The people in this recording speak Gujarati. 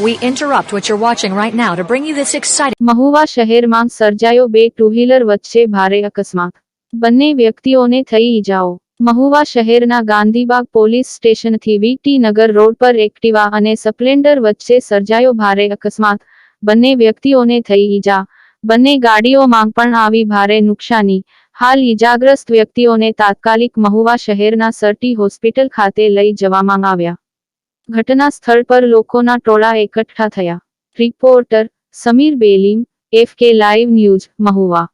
We interrupt what you're watching right now to bring you this exciting Mahuva શહેરમાં સર્જાયો બે ટુ વ્હીલર વચ્ચે ભારે અકસ્માત. બંને વ્યક્તિઓને થઈ ઈજાઓ. મહુવા શહેરના ગાંધીબાગ પોલીસ સ્ટેશનથી વીટી નગર રોડ પર એક્ટિવા અને સ્પ્લેન્ડર વચ્ચે સર્જાયો ભારે અકસ્માત. બંને વ્યક્તિઓને થઈ ઈજા. બંને ગાડીઓમાં પણ આવી ભારે નુકસાની. હાલ ઈજાગ્રસ્ત વ્યક્તિઓને તાત્કાલિક મહુવા શહેરના સરટી હોસ્પિટલ ખાતે લઈ જવામાં આવ્યા. घटना स्थल पर लोगों टोला एकट्ठा थया. Reporter Samir Belim F K live news Mahua